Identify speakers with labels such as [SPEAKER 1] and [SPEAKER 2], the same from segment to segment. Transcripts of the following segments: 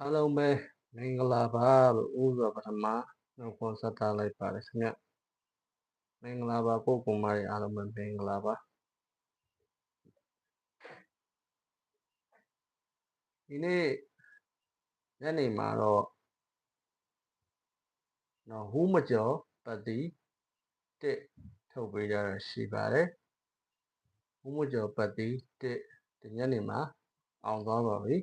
[SPEAKER 1] အားလုံးပဲမင်္ဂလာပါလို့ဥစွာပထမနှုတ်ခွန်းဆက်ထားလိုက်ပါတယ်ခင်ဗျမင်္ဂလာပါကိုကုမာရီအားလုံးပဲမင်္ဂလာပါဒီနေ့ညနေမှာတော့နော်ဟူးမကျော်ပတ်တီတစ်ထုတ်ပေးကြရရှိပါတယ်ဟူးမကျော်ပတ်တီတစ်ဒီညနေမှာအောင်သွားပါပြီ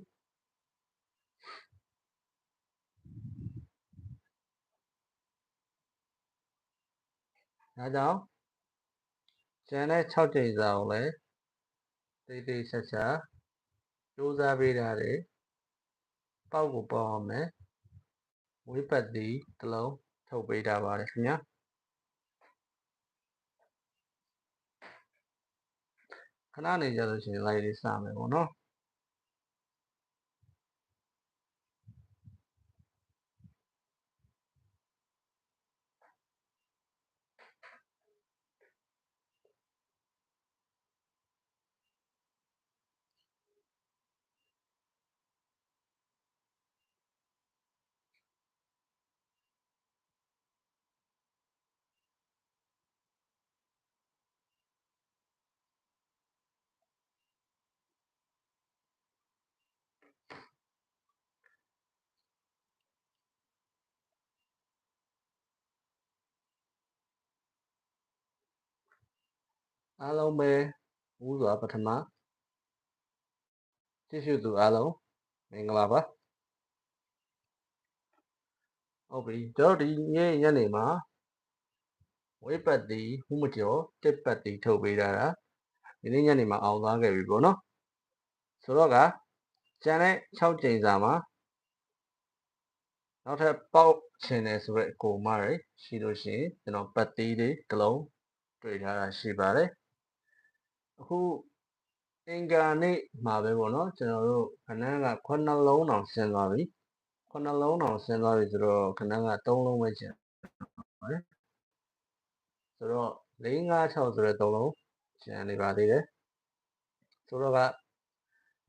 [SPEAKER 1] ဒါကြောင့်ကျန်တဲ့6ကြိမ်စာကိုလည်းတိတ်တိတ်ဆက်ဆက်စူးစမ်းပေးတာတွေပေါက်ကိုပေါက်အောင်မယ်ဝိပတ်တီတစ်လုံးထုတ်ပေးတာပါတယ်ခင်ဗျာခဏနေကြလို့ရှိရင် live လေးစမယ်ပေါ့နော် အားလုံးပဲဦးစွာပထမကြည့်ရှုသူအားလုံးမင်္ဂလာပါဟုတ်ပြီကျွန်တော်ဒီညညနေမှာဝိပတ်တီဟူးမကျော်တစ်ပတ်တီထုတ်ပေးတာဒါဒီနေ့ညနေမှာအောင်သွားခဲ့ပြီပေါ့နော်ဆိုတော့ကကျန်တဲ့6ကြိမ်စာမှာနောက်ထပ်ပေါက်ချင်တယ်ဆိုရက်ကိုမရရှိလို့ရှိရင်ကျွန်တော်ပတ်တီးလေးတစ်လုံးတွေ့ထားတာရှိပါတယ် အခုအင်္ဂါနေ့မှာပဲပေါ့နော်ကျွန်တော်တို့ခဏက9လုံးတောင်ဆင်းသွားပြီ9လုံးတောင်ဆင်းသွားပြီဆိုတော့ခဏက3လုံးပဲကျန်ပါတယ်ဆိုတော့4 5 6ဆိုတဲ့3လုံးကျန်နေပါသေးတယ်ဆိုတော့က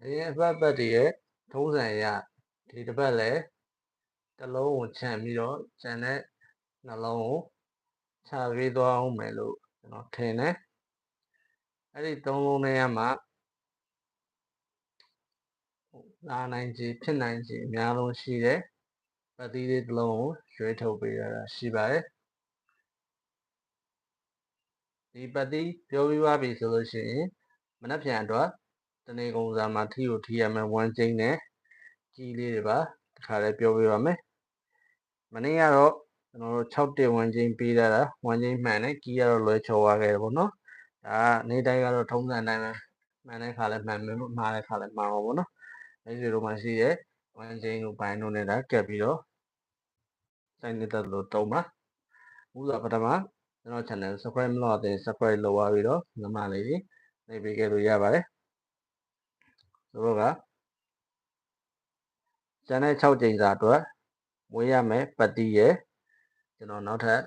[SPEAKER 1] အရင်အပတ်ပတ်တည်းရဲ့ထုံးစံရဒီတစ်ပတ်လည်းတစ်လုံးကိုခြံပြီးတော့ကျန်တဲ့နှလုံးကိုခြာပေးသွားအောင်မယ်လို့ကျွန်တော်ထင်တယ် အဲ့ဒီသုံးလုံးထဲမှာလာနိုင်ခြေဖြစ်နိုင်ခြေအများဆုံးရှိတယ်ပတ်သီးလေးတစ်လုံးကိုရွေးထုတ်ပေးရတာရှိပါတယ်ဒီပတ်သီးပြောပြီးပါပြီဆိုလို့ရှိရင်မနှက်ပြန်အတွက်တနေကုန်စာမှာထီကိုထီရမယ်ဝမ်းကျင်းနဲ့ကြီးလေးတွေပါတခါလေးပြောပြပါမယ်မနေ့ကတော့ကျွန်တော်တို့6တက်ဝမ်းကျင်းပေးတာဝမ်းကျင်းမှန်တယ်ကြီးကတော့လွဲချော်သွားခဲ့တယ်ပေါ့နော် ဒါကနေတိုင်းကတော့ထုံးစံတိုင်းပဲမှန်တဲ့ခါလဲမှန်မယ်မှားတဲ့ခါလဲမှားပါပေါ့နော်အဲဒီလိုမှရှိတဲ့ဝမ်းကျင်းကိုဘိုင်းတို့နဲ့ဒါကက်ပြီးတော့စိုင်းနေတဲ့လို့တုံးပါဥစွာပထမကျွန်တော် channel subscribe မလုပ်တဲ့ subscribe လုပ်ပါပြီးတော့ငမလေးတွေနေပေးခဲ့လို့ရပါတယ်ဆိုတော့ကကျန်တဲ့6ကြိမ်စာအတွက်မွေးရမယ်ပတ်တီးရဲ့ကျွန်တော်နောက်ထပ်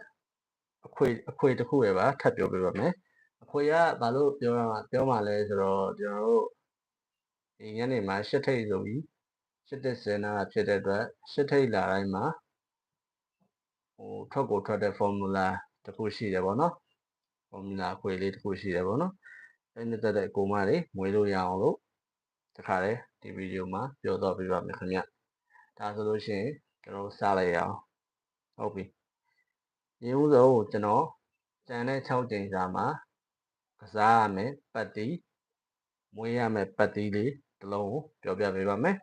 [SPEAKER 1] အခွေအခွေတစ်ခုရပါထပ်ပြောပြပါမယ် အခွေကဘာလို့ပြောရမှာပြောမှလဲဆိုတော့ကျွန်တော်တို့ဒီညနေမှာရှစ်ထိတ်ဆိုပြီးရှစ်တက်စင်နာဖြစ်တဲ့အတွက်ရှစ်ထိတ်လာတိုင်းမှာဟိုထွက်ကိုထွက်တဲ့ formula တစ်ခုရှိတယ်ပေါ့နော် formula အခွေလေးတစ်ခုရှိတယ်ပေါ့နော်အဲ့နဲ့တက်တဲ့အကူမတွေမွေးလို့ရအောင်လို့တခါလေဒီဗီဒီယိုမှာပြောတော့ပြပါမယ်ခင်ဗျဒါဆိုလို့ရှိရင်ကျွန်တော်စလိုက်ရအောင်ဟုတ်ပြီရင်းဦးဆုံးကိုကျွန်တော်ကျန်တဲ့6ကြိမ်စာမှာ ကစားရမယ်ပတ်တီမွေးရမယ်ပတ်တီလေးတစ်လုံးကိုပြောပြပေးပါမယ်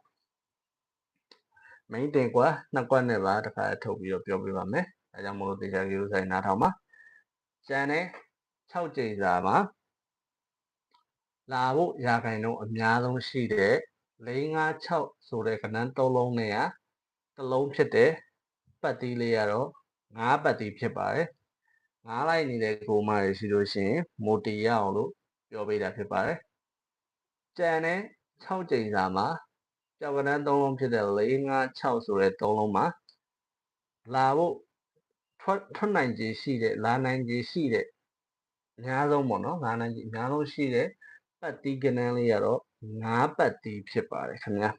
[SPEAKER 1] main တင်ကွာနှစ်ကွက်နဲ့ပါတခါထုတ်ပြီးတော့ပြောပြပါမယ်အဲကြောင့်မလို့တေချာကြီးလို့ဆိုင်နားထောင်ပါကျန်တဲ့6ကြိမ်စာမှာလာဖို့ရာခိုင်နှုန်းအများဆုံးရှိတဲ့456ဆိုတဲ့ကဏ္ဍ၃လုံးနဲ့ကတစ်လုံးဖြစ်တဲ့ပတ်တီးလေးကတော့9ပတ်တီးဖြစ်ပါတယ် 9လိုက်နေတဲ့ကိုမရရှိလို့ရှိရင်မိုတီရအောင်လို့ပြောပေးတာဖြစ်ပါတယ်ကြံတဲ့6ကြိမ်စာမှာကြောက်ကဏ္ဍ3လုံးဖြစ်တဲ့456ဆိုတဲ့3လုံးမှာလာဖို့ထွက်ထွက်နိုင်ခြေရှိတဲ့လာနိုင်ခြေရှိတဲ့အများဆုံးပေါ့နော်လာနိုင်ခြေအများဆုံးရှိတဲ့ပတ်တီးကနန်းလေးကတော့9ပတ်တီးဖြစ်ပါတယ်ခင်ဗျာ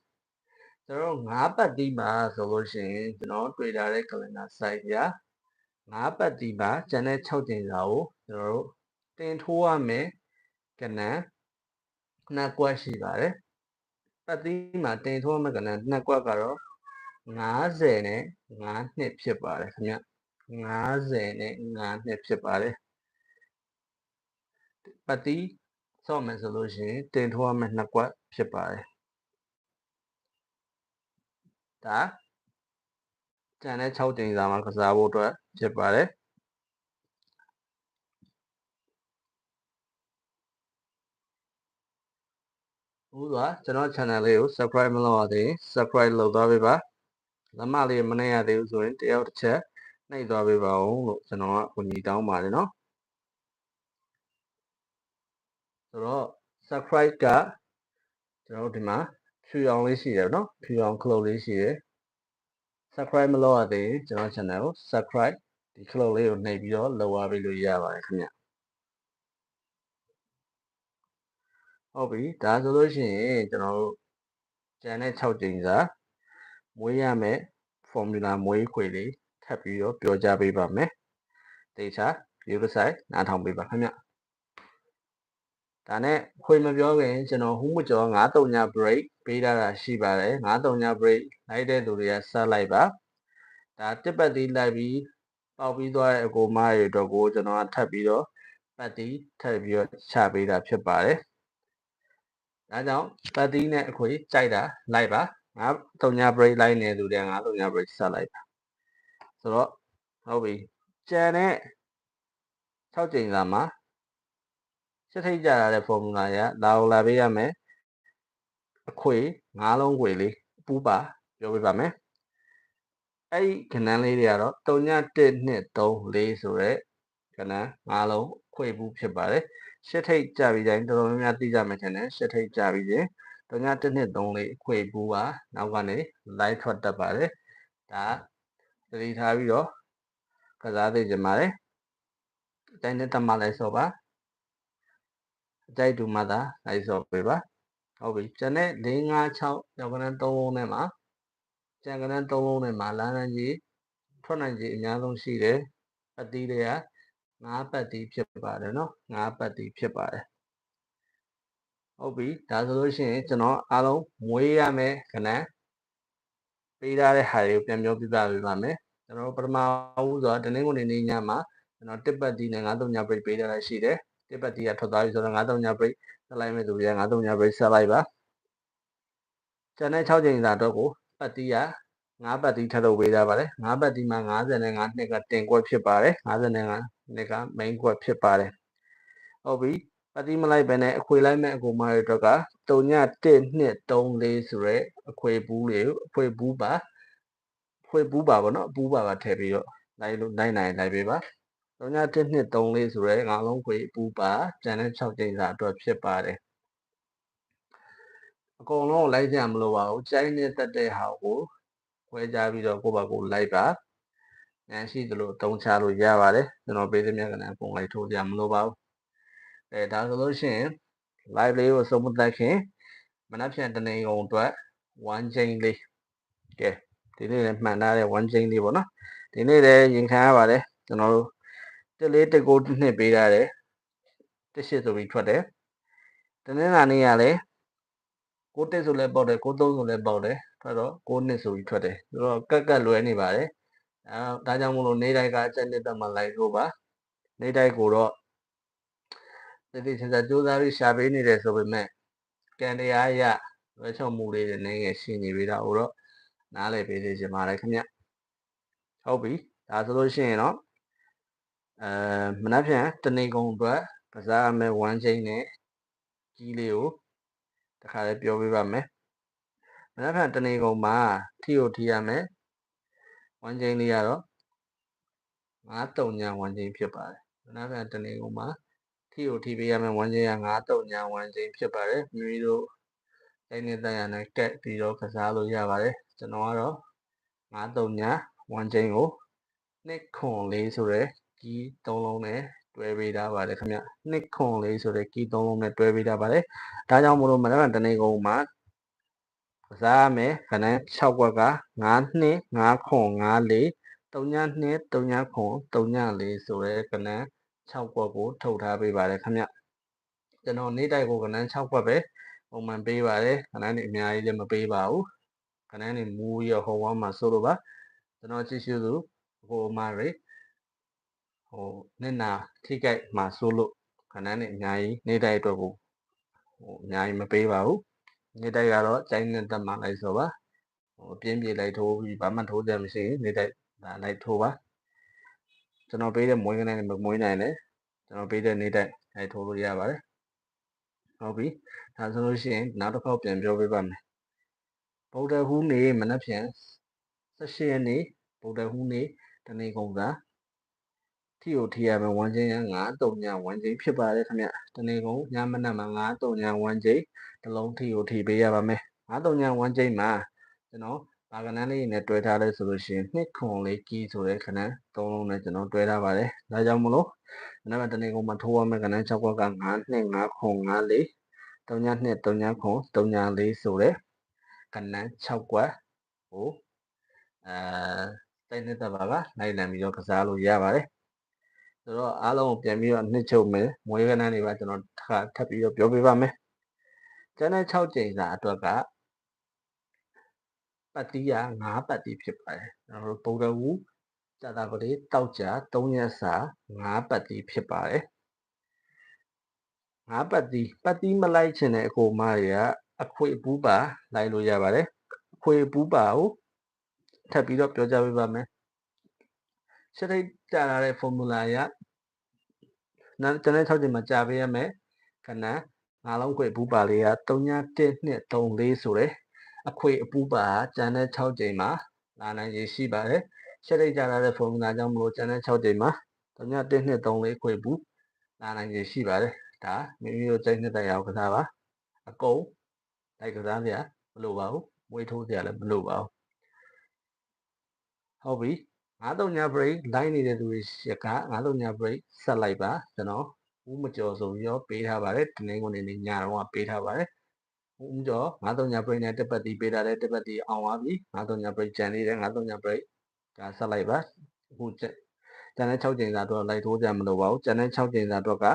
[SPEAKER 1] ကျွန်တော်9ပတ်တီးမှာဆိုလို့ရှိရင်ကျွန်တော်တွေ့ထားတဲ့ calendar site ပြ 9ပတ်တီးမှာကျန်တဲ့6ကျင်စာကိုကျွန်တော်တို့တင်ထိုးရမယ်ကဏ္ဍနှစ်ကွက်ရှိပါတယ်ပတ်တီးမှာတင်ထိုးရမယ်ကဏ္ဍနှစ်ကွက်ကတော့90နဲ့9နှစ်ဖြစ်ပါတယ်ခင်ဗျ90နဲ့9နှစ်ဖြစ်ပါတယ်ပတ်တီးဆော့မယ်ဆိုလို့ရှိရင်တင်ထိုးရမယ်နှစ်ကွက်ဖြစ်ပါတယ်ဒါကျန်တဲ့6ကြိမ်စာမှာကစားဖို့အတွက် ဖြစ်ပါတယ်ဥစွာကျွန်တော် channel လေးကို subscribe မလုပ်ရသေးရင် subscribe လုပ်သွားပေးပါလက်မလေးမနှိပ်ရသေးဘူးဆိုရင်တယောက်တစ်ချက်နှိပ်သွားပေးပါဦးလို့ကျွန်တော်ကကိုညီတောင်းပါတယ်နော်ဆိုတော့ subscribe ကကျွန်တော်တို့ဒီမှာဖြူအောင်လေးရှိတယ်နော်ဖြူအောင် cloud လေးရှိတယ် subscribe မလုပ်ရသေးရင်ကျွန်တော် channel ကို subscribe ဒီ cloud လေးကိုနှိပ်ပြီးတော့လုပ်ရပေးလို့ရပါတယ်ခင်ဗျဟုတ်ပြီဒါဆိုလို့ရှိရင်ကျွန်တော်တို့ကျန်တဲ့6ကြိမ်စာမွေးရမယ် formula မွေးခွေလေးထပ်ပြီးတော့ပြောကြားပေးပါမယ်တေချာ view တစ်ဆိုင်နားထောင်ပေးပါခင်ဗျ ဒါနဲ့ခွေမပြောခင်ကျွန်တော်ဟူးမကျော်9-3ည break ပေးထားတာရှိပါတယ်9-3ည break လိုက်တဲ့လူတွေကဆက်လိုက်ပါဒါတစ်ပတ်သီးလိုက်ပြီးပေါက်ပြီးသွားတဲ့အကိုမတွေအတွက်ကိုကျွန်တော်ကထပ်ပြီးတော့ပတ်သီးထပ်ပြီးတော့ချပေးတာဖြစ်ပါတယ်ဒါကြောင့်ပတ်သီးနဲ့အခွေကြိုက်တာလိုက်ပါငါတုံညာ break လိုက်နေသူတွေကငါတုံညာ break ဆက်လိုက်ပါဆိုတော့ဟုတ်ပြီကြံတဲ့6ကြိမ်စာမှာ စစ်ထိတ်ကြရတဲ့ formula ရလာအောင်လာပေးရမယ်အခွေ၅လုံးခွေလေးပူးပါပြောပြပါမယ်အဲ့ဒီခဏန်းလေးတွေကတော့3ည1 2 3 4ဆိုရဲခဏန်း၅လုံးခွေပူးဖြစ်ပါတယ်ရှစ်ထိတ်ကြပြီးတိုင်းတော်တော်များများသိကြမယ်ထင်တယ်ရှစ်ထိတ်ကြပြီးရင်3ည1 2 3 4ခွေပူးပါနောက်ကနေ light ထွက်တတ်ပါတယ်ဒါသတိထားပြီးတော့ကစားသိကြပါတယ်အတိုင်းနဲ့တမလိုက်ဆိုပါ အကြိုက်တူမှသာလိုက်ဆိုပေးပါဟုတ်ပြီကျန်တဲ့4 5 6ရောက်ကနန်း3လုံးနဲ့မှာကျန်ကနန်း3လုံးနဲ့မှာလမ်းလမ်းကြီးထွက်နိုင်ကြီးအများဆုံးရှိတယ်အတီးတွေက9ပတ်တီးဖြစ်ပါတယ်နော်9ပတ်တီးဖြစ်ပါတယ်ဟုတ်ပြီဒါဆိုလို့ရှိရင်ကျွန်တော်အားလုံးမွေးရမယ်ခဏပေးထားတဲ့ဟာတွေကိုပြန်ပြောပြပြပေးပါမယ်ကျွန်တော်ပထမဦးဆိုတော့တနင်္ဂနွေနေ့ညမှာကျွန်တော်တစ်ပတ်တီးနဲ့9-3ည break ပေးထားတာရှိတယ် တစ်ပတ်တီးကထွက်သွားပြီဆိုတော့9-3ည break ဆက်လိုက်မယ်သူတွေက9-3ည break ဆက်လိုက်ပါကျန်တဲ့6ချိန်စာတော့ကိုပတ်တီးက9ပတ်တီးထပ်လုပ်ပေးထားပါတယ်9ပတ်တီးမှာ55နှစ်ကတင်ကွက်ဖြစ်ပါတယ်55နှစ်က main ကွက်ဖြစ်ပါတယ်ဟုတ်ပြီပတ်တီးမလိုက်ပဲနဲ့အခွေလိုက်မဲ့အကူမတွေအတွက်က3ည1 2 3 4ဆိုရဲအခွေဘူးတွေအခွေဘူးပါခွေဘူးပါဗောနော်ဘူးပါပါထည့်ပြီးတော့လိုက်လို့နိုင်နိုင်လိုက်ပေးပါ 3ည1 2 3 4ဆိုရဲငါလုံးခွေဘူးပါကျန်တဲ့6ကျိန်းစာအတွက်ဖြစ်ပါတယ်အကုန်လုံးလိုက်ကြမလို့ပါဘူးကြိုင်းနေတတ်တဲ့ဟာကိုခွဲကြပြီးတော့ကိုယ့်ဘာကိုလိုက်ပါဉာဏ်ရှိသလိုတုံးချလို့ရပါတယ်ကျွန်တော်ပေးသမျှကလည်းပုံလိုက်ထိုးကြမလို့ပါဘူးအဲဒါဆိုလို့ရှိရင် live လေးကိုဆုံးမသက်ခင်မနက်ဖြန်တနေကုန်အတွက်1 chain လေးကဲဒီနေ့လည်းမှန်ထားတဲ့1 chain လေးပေါ့နော်ဒီနေ့လည်းရင်ခံရပါတယ်ကျွန်တော်တို့ တက်လေးတက်ကိုနှစ်ပေးထားတယ်တက်ရှစ်ဆိုပြီးထွက်တယ်တနင်္လာနေ့ကလည်းကိုတက်ဆိုလဲပေါက်တယ်ကိုသုံးဆိုလဲပေါက်တယ်ထွက်တော့ကိုနှစ်ဆိုပြီးထွက်တယ်ဆိုတော့ကက်ကက်လွဲနေပါတယ်အဲဒါကြောင့်မလို့နေတိုင်းကအချက်နှစ်တက်မှလိုက်လို့ပါနေတိုင်းကိုတော့တတိချာချာစူးစမ်းပြီးရှာပေးနေတယ်ဆိုပေမဲ့ကံတရားရလွဲချုံမှုလေးတွေနေငယ်ရှိနေပြီတော့ဟိုတော့နားလည်ပေးစေချင်ပါတယ်ခင်ဗျဟုတ်ပြီဒါဆိုလို့ရှိရင်တော့ အဲမနက်ဖြန်တနေကုန်အတွက်ကစားမယ်1ချိန်နဲ့ကြီးလေးကိုတခါလေးပြောပေးပါမယ်မနက်ဖြန်တနေကုန်မှာထီကိုထီရမယ်1ချိန်လေးကတော့9တုံညာ1ချိန်ဖြစ်ပါတယ်မနက်ဖြန်တနေကုန်မှာထီကိုထီပေးရမယ်1ချိန်က9တုံညာ1ချိန်ဖြစ်ပါတယ်မိမိတို့တိုင်းနေတဲ့ရနဲ့ကက်ပြီးတော့ကစားလို့ရပါတယ်ကျွန်တော်ကတော့9တုံညာ1ချိန်ကိုနှစ်ခွန်လေးဆိုရဲ ကီး3လုံးနဲ့တွဲပေးထားပါတယ်ခင်ဗျနှစ်ခွန်လေးဆိုတဲ့ကီး3လုံးနဲ့တွဲပေးထားပါတယ်ဒါကြောင့်မလို့မနက်ဖြန်တနေ့ကုန်မှာကစားရမယ်ခဏ6ကွက်က9နှစ်9ခွန်9လေး3ည2 3ညခွန်3ည4ဆိုရဲကဏ္ဍ6ကွက်ကိုထုတ်ထားပေးပါတယ်ခင်ဗျကျွန်တော်နေ့တိုက်ကိုကဏ္ဍ6ကွက်ပဲပုံမှန်ပေးပါတယ်ကဏ္ဍနေအများကြီးလည်းမပေးပါဘူးကဏ္ဍနေမူရဟောဝါမှာဆိုလို့ပါကျွန်တော်ကြည့်ရှုသူဟိုမှာရ ဟိုနှစ်နာထိကြိုက်မှာဆိုလို့ခဏနဲ့အများကြီးနေ့တိုက်အတွက်ကိုဟိုအများကြီးမပေးပါဘူးနေ့တိုက်ကတော့ကျိုင်းနဲ့တက်မှလိုက်ဆိုပါဟိုပြင်းပြေလိုက်ထိုးပြီးဘာမှထိုးကြမရှိရင်နေ့တိုက်ဒါလိုက်ထိုးပါကျွန်တော်ပေးတဲ့မွေးကနေမမွေးနိုင်လဲကျွန်တော်ပေးတဲ့နေ့တိုက်လိုက်ထိုးလို့ရပါတယ်ဟုတ်ပြီဒါဆိုလို့ရှိရင်နောက်တစ်ခေါက်ပြန်ပြောပေးပါမယ်ဗုဒ္ဓဟူးနေ့မနက်ဖြန်18ရက်နေ့ဗုဒ္ဓဟူးနေ့တနေ့ကုန်သာ ထီကိုထီရမယ်ဝမ်းချင်းရ9တုံညာဝမ်းချင်းဖြစ်ပါတယ်ခင်ဗျတနေ့ကုန်ညမနက်မှာ9တုံညာဝမ်းချင်းတစ်လုံးထီကိုထီပေးရပါမယ်9တုံညာဝမ်းချင်းမှာကျွန်တော်ဘာကနန်းလေးနဲ့တွဲထားလဲဆိုလို့ရှိရင်နှစ်ခွန်လေးကီးဆိုတဲ့ခဏသုံးလုံးနဲ့ကျွန်တော်တွဲထားပါတယ်ဒါကြောင့်မလို့မနက်တနေ့ကုန်မှာထိုးရမယ်ကနန်း6ခွက်က9နှစ်9ခွန်9လေး3ည2 3ညခွန်3ည4ဆိုတဲ့ကနန်း6ခွက်ကိုအဲတိုက်နေတဲ့ဘာကနိုင်လံပြီးတော့ကစားလို့ရပါတယ် ဆိုတော့အားလုံးကိုပြန်ပြီးတော့နှစ်ချုပ်မယ်မွေးကနန်းတွေပါကျွန်တော်ထပ်ထပ်ပြီးတော့ပြောပြပါမယ်ကျန်တဲ့6ကြိမ်စာအတွက်ကပတ်တီးရ9ပတ်တီးဖြစ်ပါတယ်ကျွန်တော်တို့ပုံတော်ဘူးဇာတာပတိတောက်ကြ3ရက်စာ9ပတ်တီးဖြစ်ပါတယ်9ပတ်တီးပတ်တီးမလိုက်ချင်တဲ့အကိုမတွေကအခွေပူးပါလိုက်လို့ရပါတယ်အခွေပူးပါကိုထပ်ပြီးတော့ပြောကြပေးပါမယ် စရိတ်ကြာလာတဲ့ formula ရနောက်တနေ့6ချိန်မှာကြာပေးရမယ်ခဏငါလုံးခွေပူးပါလေးက3ည1နှစ်3 4ဆိုတယ်အခွေအပူပါကျန်တဲ့6ကြိမ်မှာလာနိုင်ရရှိပါတယ်ရှက်ရိတ်ကြလာတဲ့ formula ကြောင့်မလို့ကျန်တဲ့6ကြိမ်မှာ3ည1နှစ်3 4ခွေပူလာနိုင်ရရှိပါတယ်ဒါမိမိတို့စိတ်နှစ်တရားကစားပါအကုန်လိုက်ကစားစရာမလိုပါဘူးမွေးထိုးစရာလည်းမလိုပါဘူးဟုတ်ပြီ 93ည break လိုက်နေတဲ့သူတွေရက93ည break ဆက်လိုက်ပါကျွန်တော်ဦးမကျော်ဆိုပြီးတော့ပေးထားပါတယ်တနင်္ဂနွေနေ့ညတော့ပေးထားပါတယ်ဦးကျော်93ည break နဲ့တက်ပတ်တီးပေးထားတဲ့တက်ပတ်တီးအောင်သွားပြီ93ည break ကျန်သေးတယ်93ည break ဒါဆက်လိုက်ပါအခုကျန်တဲ့6ချိန်စာတော့လိုက်ထိုးကြမလို့ပါဘူးကျန်တဲ့6ချိန်စာတော့က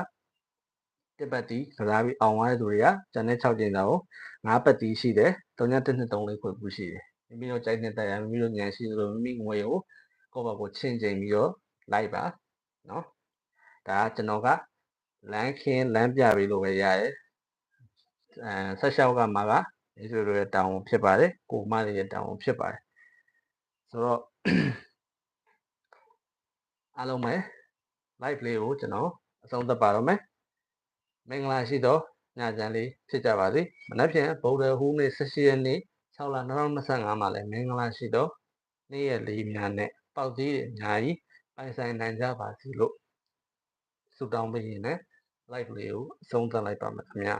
[SPEAKER 1] တစ်ပတ်တီးကစားပြီးအောင်သွားတဲ့သူတွေကကျန်တဲ့6ချိန်စာကို9ပတ်တီးရှိတယ်3ည1 2 3လေးခွင့်ပြုရှိတယ်မိမိတို့ကြိုက်နေတဲ့တရားမိမိတို့ဉာဏ်ရှိသလိုမိမိငွေကို ကိုယ့်ဘက်ကိုချင်းချိန်ပြီးတော့လိုက်ပါနော်ဒါကျွန်တော်ကလမ်းခင်းလမ်းပြပြီးလို့ပဲရတယ်အဲဆက်လျှောက်ကမှာကဒီလိုလိုရဲ့တောင်းဖြစ်ပါတယ်ကိုမလေးရဲ့တောင်းဖြစ်ပါတယ်ဆိုတော့အားလုံးပဲ live လေးကိုကျွန်တော်အဆုံးသတ်ပါတော့မယ်မင်္ဂလာရှိသောညချမ်းလေးဖြစ်ကြပါစေမနက်ဖြန်ဗုဒ္ဓဟူးနေ့18ရက်နေ့6လ2025မှာလည်းမင်္ဂလာရှိသောနေ့ရက်လေးများနဲ့ ပေါက်သေးအများကြီးပိုင်ဆိုင်နိုင်ကြပါစေလို့ဆုတောင်းပေးရင်လည်း live လေးကိုအဆုံးသတ်လိုက်ပါမယ်ခင်ဗျာ